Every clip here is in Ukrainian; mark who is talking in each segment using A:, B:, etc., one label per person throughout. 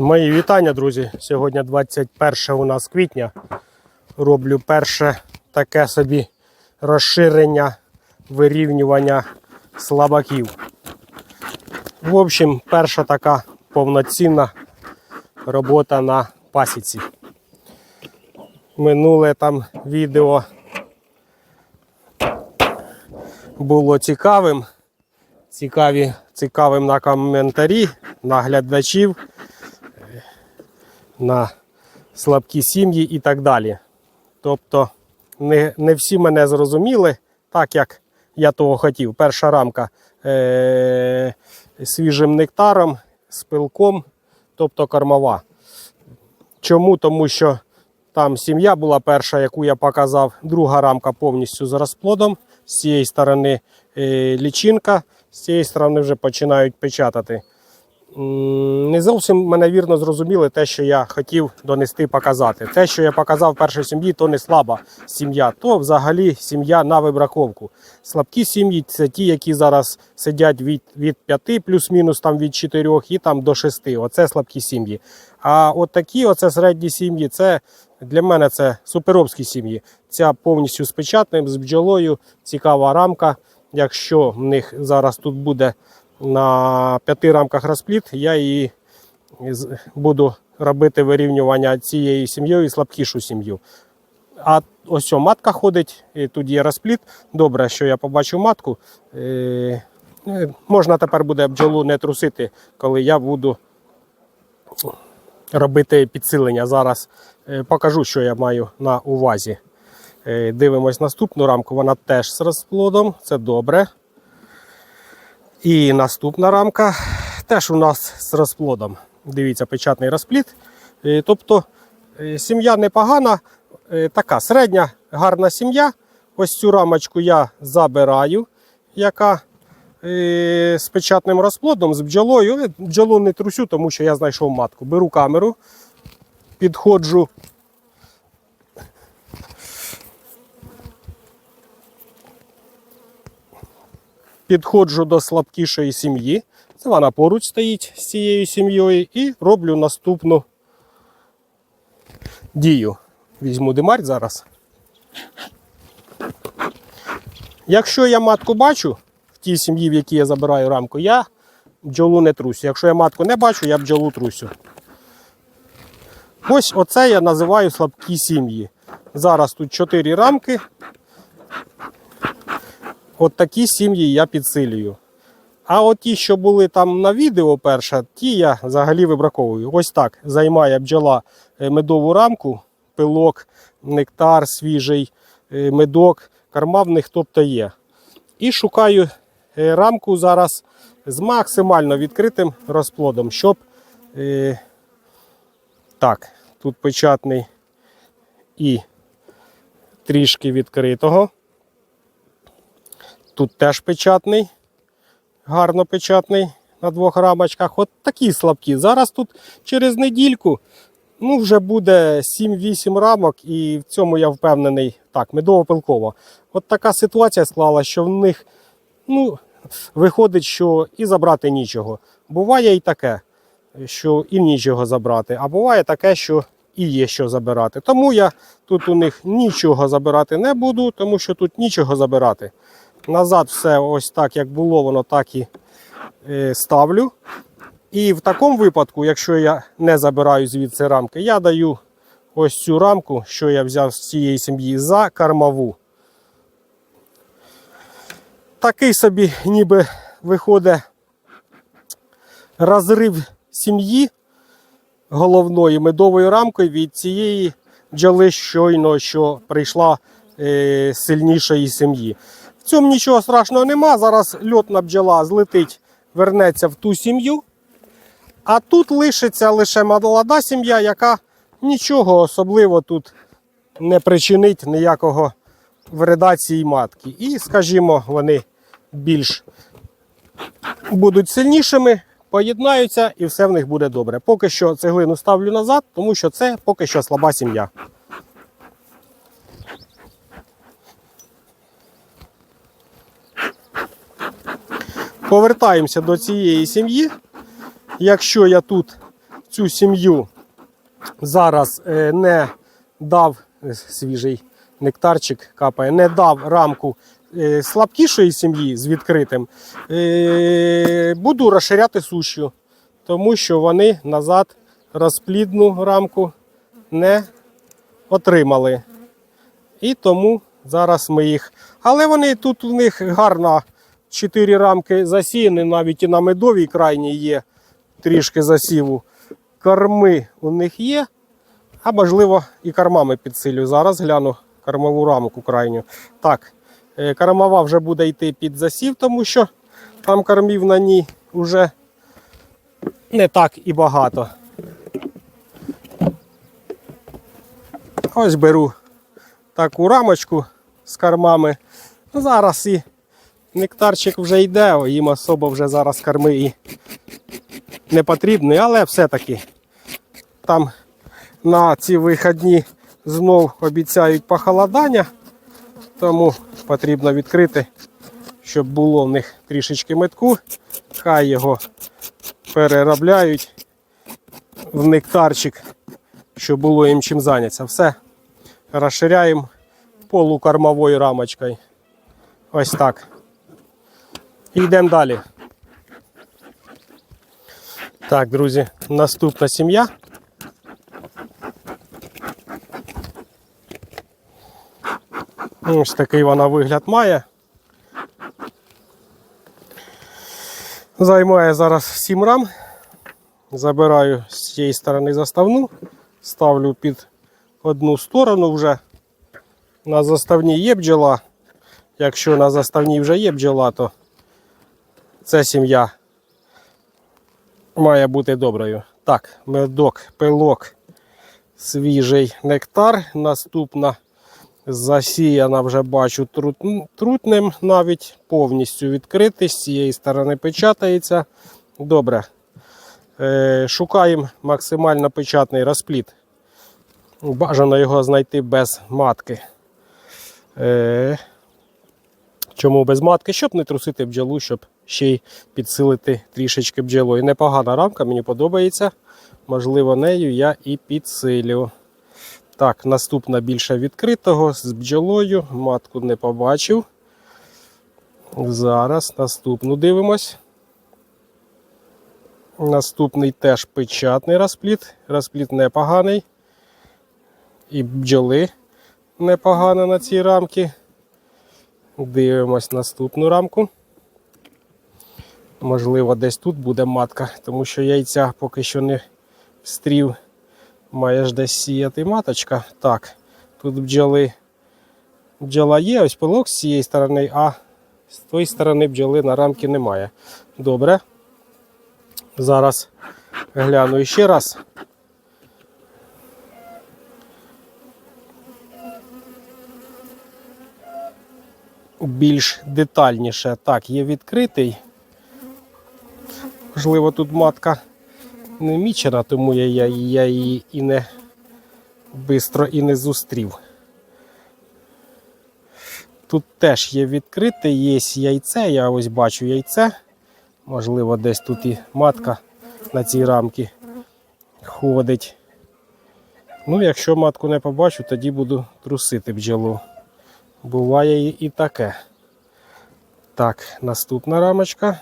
A: Мої вітання, друзі. Сьогодні 21 у нас квітня. Роблю перше таке собі розширення вирівнювання слабаків. В общем, перша така повноцінна робота на пасіці. Минуле там відео було цікавим. Цікаві, цікавим на коментарі, на глядачів на слабкі сім'ї і так далі. Тобто не, не всі мене зрозуміли так, як я того хотів. Перша рамка е- свіжим нектаром, з пилком, тобто кормова. Чому? Тому що там сім'я була перша, яку я показав, друга рамка повністю з розплодом. З цієї сторони е- лічинка, з цієї сторони вже починають печатати. Не зовсім мене вірно зрозуміли те, що я хотів донести показати. Те, що я показав першій сім'ї, то не слаба сім'я, то взагалі сім'я на вибраковку. Слабкі сім'ї це ті, які зараз сидять від, від 5 плюс-мінус там від 4 і там до 6. Оце слабкі сім'ї. А от такі, оце середні сім'ї, це для мене це суперовські сім'ї. Ця повністю з печатним, з бджолою, цікава рамка. Якщо в них зараз тут буде на п'яти рамках розпліт, я її буду робити вирівнювання цією сім'єю і слабкішу сім'ю. А ось о, матка ходить, і тут є розпліт. Добре, що я побачив матку. Е, е, можна тепер буде бджолу не трусити, коли я буду робити підсилення. Зараз е, покажу, що я маю на увазі. Дивимось наступну рамку, вона теж з розплодом, це добре. І наступна рамка теж у нас з розплодом. Дивіться, печатний розплід. Е, Тобто е, сім'я непогана, е, така середня, гарна сім'я. Ось цю рамочку я забираю, яка з печатним розплодом, з бджолою. Бджолу не трусю, тому що я знайшов матку. Беру камеру, підходжу. Підходжу до слабкішої сім'ї. Це вона поруч стоїть з цією сім'єю і роблю наступну дію. Візьму димарь зараз. Якщо я матку бачу в тій сім'ї, в якій я забираю рамку, я бджолу не трусю. Якщо я матку не бачу, я бджолу трусю. Ось оце я називаю слабкі сім'ї. Зараз тут 4 рамки. От такі сім'ї я підсилюю. А от ті, що були там на відео перше, ті я взагалі вибраковую. Ось так займає бджола е, медову рамку, пилок, нектар свіжий, е, медок, карма в них тобто є. І шукаю е, рамку зараз з максимально відкритим розплодом, щоб так, тут печатний і трішки відкритого. Тут теж печатний, гарно печатний на двох рамочках. От такі слабкі. Зараз тут через недільку ну, вже буде 7-8 рамок, і в цьому я впевнений. Так, медово-пилково. От така ситуація склала, що в них ну, виходить, що і забрати нічого. Буває і таке, що і нічого забрати, а буває таке, що і є що забирати. Тому я тут у них нічого забирати не буду, тому що тут нічого забирати. Назад все ось так, як було, воно так і е, ставлю. І в такому випадку, якщо я не забираю звідси рамки, я даю ось цю рамку, що я взяв з цієї сім'ї, за кормову. Такий собі ніби виходить розрив сім'ї головної медовою рамкою від цієї бджоли щойно, що прийшла е, сильнішої сім'ї. Цьому нічого страшного нема. Зараз льотна бджола злетить, вернеться в ту сім'ю. А тут лишиться лише молода сім'я, яка нічого особливо тут не причинить ніякого вреда цій матки. І, скажімо, вони більш будуть сильнішими, поєднаються і все в них буде добре. Поки що цеглину ставлю назад, тому що це поки що слаба сім'я. повертаємося до цієї сім'ї. Якщо я тут цю сім'ю зараз е, не дав е, свіжий нектарчик капає, не дав рамку е, слабкішої сім'ї з відкритим, буду розширяти сущу, тому що вони назад розплідну рамку не отримали. І тому зараз ми їх. Але вони тут у них гарна. 4 рамки засіяні, навіть і на медовій крайній є трішки засіву. Корми у них є. А можливо, і кормами підсилю. Зараз гляну кормову рамку крайню. Так, е, кормова вже буде йти під засів, тому що там кормів на ній вже не так і багато. Ось беру таку рамочку з кормами. Зараз і нектарчик вже йде, їм особо вже зараз корми і не потрібні, але все-таки там на ці вихідні знов обіцяють похолодання, тому потрібно відкрити, щоб було в них трішечки метку. Хай його переробляють в нектарчик, щоб було їм чим зайнятися. Все розширяємо полукормовою рамочкою. Ось так. І йдемо далі. Так, друзі, наступна сім'я. Ось такий вона вигляд має. Займає зараз 7 рам. Забираю з цієї сторони заставну, ставлю під одну сторону вже. На заставній є бджола. Якщо на заставній вже є бджола, то ця сім'я має бути доброю. Так, медок, пилок, свіжий нектар. Наступна засіяна вже бачу трут- трутнем навіть повністю відкритий. З цієї сторони печатається. Добре. Е, шукаємо максимально печатний розпліт. Бажано його знайти без матки. Е, чому без матки? Щоб не трусити бджолу, щоб ще й підсилити трішечки бджолою. Непогана рамка, мені подобається. Можливо, нею я і підсилю. Так, наступна більше відкритого з бджолою. Матку не побачив. Зараз наступну дивимось. Наступний теж печатний розпліт. Розпліт непоганий. І бджоли непогано на цій рамці. Дивимось наступну рамку. Можливо, десь тут буде матка, тому що яйця поки що не встрів. Має ж десь сіяти маточка. Так, тут бджоли. Бджола є, ось пилок з цієї сторони, а з тої сторони бджоли на рамки немає. Добре. Зараз гляну ще раз. Більш детальніше. Так, є відкритий. Можливо, тут матка не мічена, тому я, я, її і не бистро і не зустрів. Тут теж є відкрите, є яйце, я ось бачу яйце. Можливо, десь тут і матка на цій рамці ходить. Ну, якщо матку не побачу, тоді буду трусити бджолу. Буває і таке. Так, наступна рамочка.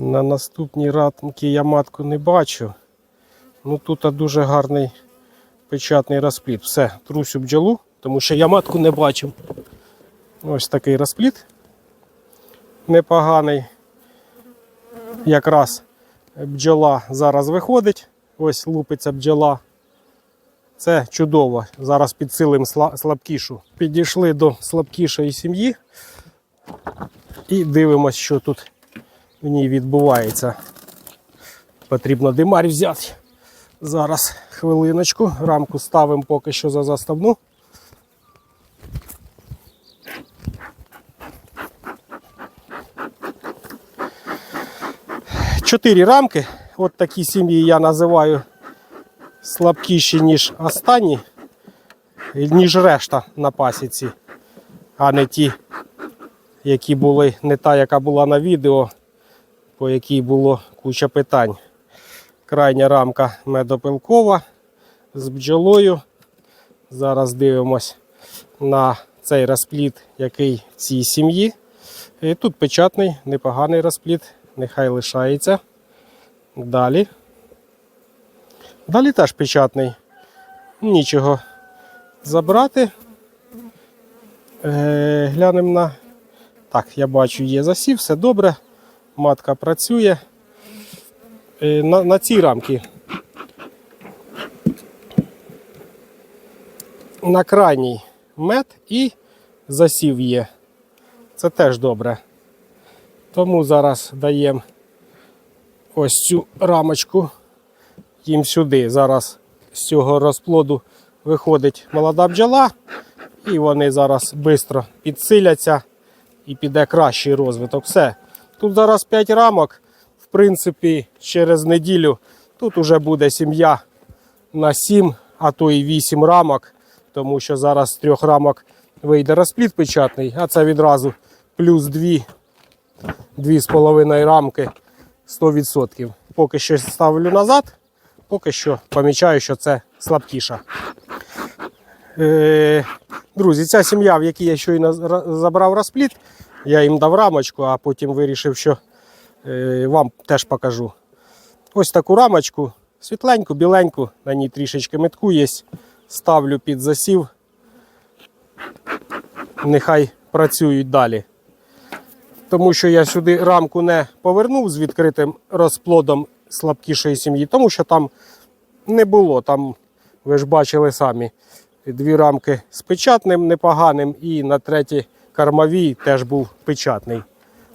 A: На наступній рамці я матку не бачу. Ну тут дуже гарний печатний розпліт. Все, трусю бджолу, тому що я матку не бачив. Ось такий розпліт. Непоганий. Якраз бджола зараз виходить. Ось лупиться бджола. Це чудово. Зараз підсилимо слабкішу. Підійшли до слабкішої сім'ї і дивимося, що тут в ній відбувається. Потрібно димарь взяти. Зараз хвилиночку. Рамку ставимо поки що за заставну. Чотири рамки. От такі сім'ї я називаю слабкіші, ніж останні, ніж решта на пасіці, а не ті, які були, не та, яка була на відео, по якій було куча питань. Крайня рамка медопилкова з бджолою. Зараз дивимось на цей розплід, який в цій сім'ї. І тут печатний, непоганий розплід, нехай лишається. Далі. Далі теж печатний. Нічого забрати. Е, глянемо на. Так, я бачу, є засів, все добре. Матка працює. Е, на, на цій рамці. На крайній мед і засів є. Це теж добре. Тому зараз даємо ось цю рамочку їм сюди. Зараз з цього розплоду виходить молода бджола, і вони зараз швидко підсиляться і піде кращий розвиток. Все. Тут зараз 5 рамок. В принципі, через неділю тут уже буде сім'я на 7, а то і 8 рамок, тому що зараз з трьох рамок вийде розплід печатний, а це відразу плюс 2, 2,5 рамки 100%. Поки що ставлю назад, поки що помічаю, що це слабкіша. Е, друзі, ця сім'я, в якій я щойно забрав розплід, я їм дав рамочку, а потім вирішив, що е, вам теж покажу. Ось таку рамочку, світленьку, біленьку, на ній трішечки метку є. Ставлю під засів. Нехай працюють далі. Тому що я сюди рамку не повернув з відкритим розплодом слабкішої сім'ї, тому що там не було. Там, ви ж бачили самі, дві рамки з печатним непоганим, і на третій кормовій теж був печатний.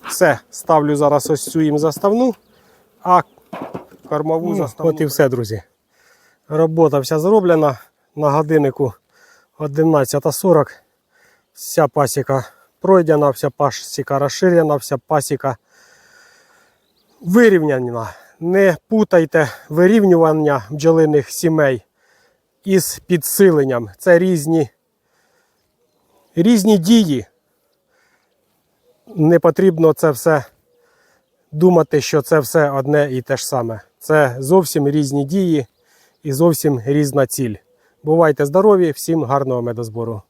A: Все, ставлю зараз ось цю їм заставну, а кормову заставну. От і все, друзі. Робота вся зроблена. На годиннику 11.40. Вся пасіка пройдена, вся пасіка розширена, вся пасіка вирівняна. Не путайте вирівнювання бджолиних сімей із підсиленням. Це різні, різні дії. Не потрібно це все думати, що це все одне і те ж саме. Це зовсім різні дії і зовсім різна ціль. Бувайте здорові, всім гарного медозбору.